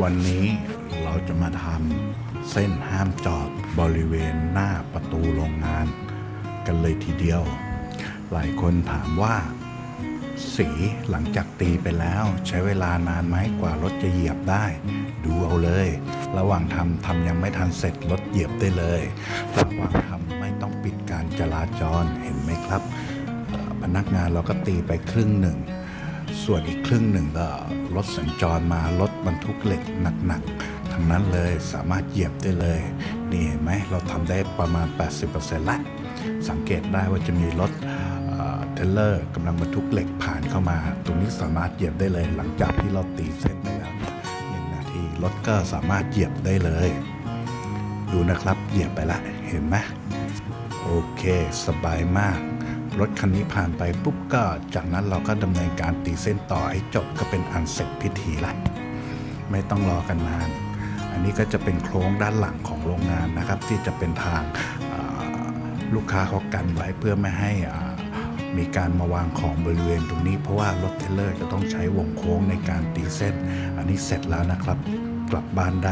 วันนี้เราจะมาทำเส้นห้ามจอดบริเวณหน้าประตูโรงงาน กันเลยทีเดียว หลายคนถามว่า สีหลังจากตีไปแล้วใช้เวลานานไหมกว่ารถจะเหยียบได้ ดูเอาเลย ระหว่างทำทำยังไม่ทันเสร็จรถเหยียบได้เลยระหว่างทำไม่ต้องปิดการจราจรเห็นไหมครับ พนักงานเราก็ตีไปครึ่งหนึ่ง ส่วนอีกครึ่งหนึ่งก็ รถสัญจรมารถบรรทุกเหล็กหนักๆทั้งนั้นเลยสามารถเหยียบได้เลย นี่เห็นไหมเราทำได้ประมาณ 80%ละสังเกตได้ว่าจะมีรถเทเลอร์กำลังบรรทุกเหล็กผ่านเข้ามา ตรงนี้สามารถเหยียบได้เลย หลังจากที่เราตีเส้นไปแล้วหนึ่งนาทีรถก็สามารถเหยียบได้เลย ดูนะครับเหยียบไปละเห็นไหมโอเค สบายมาก รถคันนี้ผ่านไปปุ๊บก็จากนั้นเราก็ดำเนินการตีเส้นต่อให้จบก็เป็นอันเสร็จพิธีละไม่ต้องรอกันนาน อันนี้ก็จะเป็นโครงด้านหลังของโรงงานนะครับ ที่จะเป็นทางาลูกค้าเขากันไว้เพื่อไม่ให้มีการมาวางของบริเวณตรงนี้ เพราะว่ารถเทรลเลอร์จะต้องใช้วงโค้งในการตีเส้น อันนี้เสร็จแล้วนะครับ กลับบ้านได้